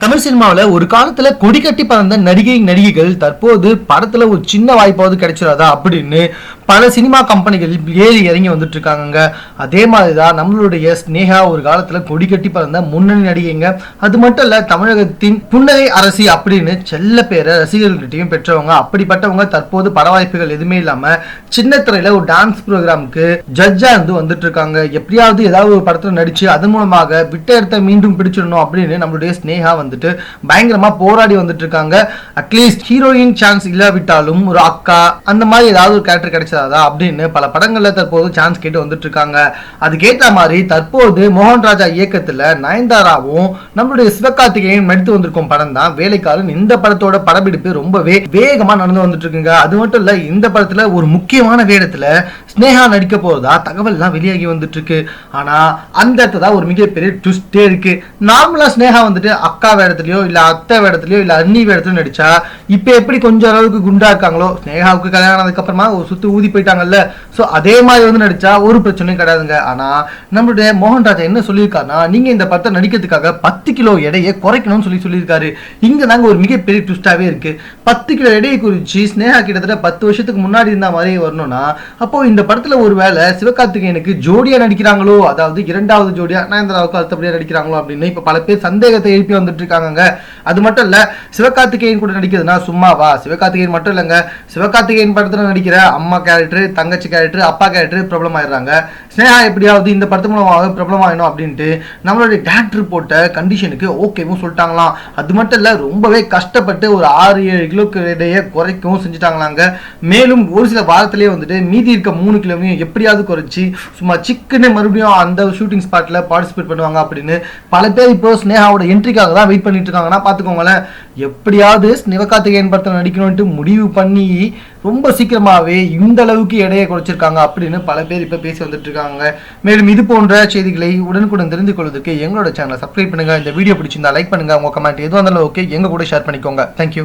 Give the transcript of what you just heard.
தமிழ் சினிமாவில் ஒரு காலத்தில் கொடி கட்டி பறந்த நடிகை நடிகைகள் தற்போது படத்தில் ஒரு சின்ன வாய்ப்பாவது கிடைச்சிடாதா அப்படின்னு பல சினிமா கம்பெனிகள் ஏறி இறங்கி வந்துட்டு இருக்காங்க அதே மாதிரிதான் நம்மளுடைய ஸ்னேகா ஒரு காலத்தில் கொடி கட்டி பறந்த முன்னணி நடிகைங்க. அது மட்டும் இல்லை தமிழகத்தின் புன்னகை அரசி அப்படின்னு செல்ல பேரை ரசிகர்கள்கிட்டையும் பெற்றவங்க அப்படிப்பட்டவங்க தற்போது பட வாய்ப்புகள் எதுவுமே இல்லாமல் சின்ன திரையில் ஒரு டான்ஸ் ப்ரோக்ராமுக்கு ஜட்ஜாக இருந்து வந்துட்டு இருக்காங்க எப்படியாவது ஏதாவது ஒரு படத்தில் நடிச்சு அதன் மூலமாக விட்ட இடத்த மீண்டும் பிடிச்சிடணும் அப்படின்னு நம்மளுடைய ஸ்னேகா வந்துட்டு பயங்கரமா போராடி வந்துட்டு இருக்காங்க அட்லீஸ்ட் ஹீரோயின் சான்ஸ் இல்லாவிட்டாலும் ஒரு அக்கா அந்த மாதிரி ஏதாவது ஒரு கேரக்டர் கிடைச்சதா அப்படின்னு பல படங்கள்ல தற்போது சான்ஸ் கேட்டு வந்துட்டு இருக்காங்க அதுக்கேற்ற மாதிரி தற்போது மோகன் ராஜா இயக்கத்துல நயன்தாராவும் நம்மளுடைய சிவகார்த்திகேயன் நடித்து வந்திருக்கும் படம் தான் வேலைக்காரன் இந்த படத்தோட படப்பிடிப்பு ரொம்பவே வேகமா நடந்து வந்துட்டு இருக்குங்க அது மட்டும் இல்ல இந்த படத்துல ஒரு முக்கியமான வேடத்துல ஸ்னேகா நடிக்க போறதா தகவல்லாம் வெளியாகி வந்துட்டு இருக்கு ஆனா அந்த இடத்துல தான் ஒரு மிகப்பெரிய ட்விஸ்டே இருக்கு. நார்மலா ஸ்னேகா வந்துட்டு அக்கா வேடத்துலயோ இல்ல அத்தை வேடத்துலயோ இல்ல அண்ணி வேடத்துலயோ நடிச்சா இப்ப எப்படி கொஞ்சம் அளவுக்கு குண்டா இருக்காங்களோ ஸ்னேகாவுக்கு கல்யாணம் ஆனதுக்கு அப்புறமா ஒரு சுத்து ஊதி போயிட்டாங்கல்ல சோ அதே மாதிரி வந்து நடிச்சா ஒரு பிரச்சனையும் கிடையாதுங்க. ஆனா நம்மளுடைய மோகன் ராஜா என்ன சொல்லியிருக்காருன்னா நீங்க இந்த படத்தை நடிக்கிறதுக்காக பத்து கிலோ எடையை குறைக்கணும்னு சொல்லி சொல்லியிருக்காரு. இங்க தாங்க ஒரு மிகப்பெரிய ட்விஸ்டாவே இருக்கு. பத்து கிலோ எடையை குறிச்சு ஸ்னேகா கிட்டத்தட்ட பத்து வருஷத்துக்கு முன்னாடி இருந்த மாதிரி வரணும்னா அப்போ இந்த படத்துல ஒருவேளை சிவகார்த்திகேயனுக்கு ஜோடியா நடிக்கிறாங்களோ அதாவது இரண்டாவது ஜோடியா நயன்தாராவுக்கு அடுத்தபடியா நடிக்கிறாங்களோ அப்படின்னு இப்ப பல பேர் சந்தேகத்தை எழுப்பி வந்துட்டு இருக்காங்க அது மட்டும் இல்லை சிவகார்த்திகேயன் கூட நடிக்கிறதுனா சும்மாவா? சிவகார்த்திகேயன் மட்டும் இல்லைங்க. சிவகார்த்திகேயன் படத்தில் நடிக்கிற அம்மா கேரக்டர் தங்கச்சி கேரக்டர் அப்பா கேரக்டர் பிரபலம் ஆயிடுறாங்க. ஸ்னேகா எப்படியாவது இந்த படத்து மூலமாக பிரபலம் ஆகணும் அப்படின்ட்டு நம்மளுடைய டேரக்டர் போட்ட கண்டிஷனுக்கு ஓகேவும் சொல்லிட்டாங்களாம். அது மட்டும் இல்ல ரொம்பவே கஷ்டப்பட்டு ஒரு ஆறு ஏழு கிலோக்கு இடையே குறைக்கவும் செஞ்சுட்டாங்களாங்க. மேலும் ஒரு சில வாரத்திலேயே வந்துட்டு மீதி இருக்க மூணு கிலோவையும் எப்படியாவது குறைச்சி சும்மா சிக்கனே மறுபடியும் அந்த ஷூட்டிங் ஸ்பாட்டில் பார்ட்டிசிபேட் பண்ணுவாங்க அப்படின்னு பல பேர் இப்போ ஸ்னேகாவோட என்ட்ரிக்காக தான் வெயிட் பண்ணிட்டு இருக்காங்கன்னா பார்த்துக்கோங்களேன். எப்படியாவது சிவகார்த்திகேயன் படத்தில் நடிக்கணும்ட்டு முடிவு பண்ணி ரொம்ப சீக்கிரமாகவே இந்த அளவுக்கு எடையை குறைச்சிருக்காங்க அப்படின்னு பல பேர் இப்போ பேசி வந்துட்டு இருக்காங்க மேலும் இது போன்ற செய்திகளை உடனுக்குடன் தெரிந்து கொள்வதற்கு எங்களோட சேனலை சப்ஸ்கிரைப் பண்ணுங்க. இந்த வீடியோ பிடிச்சிருந்தா லைக் பண்ணுங்க. உங்கள் கமெண்ட் எதுவும் இருந்தாலும் ஓகே எங்க கூட ஷேர் பண்ணிக்கோங்க. தேங்க்யூ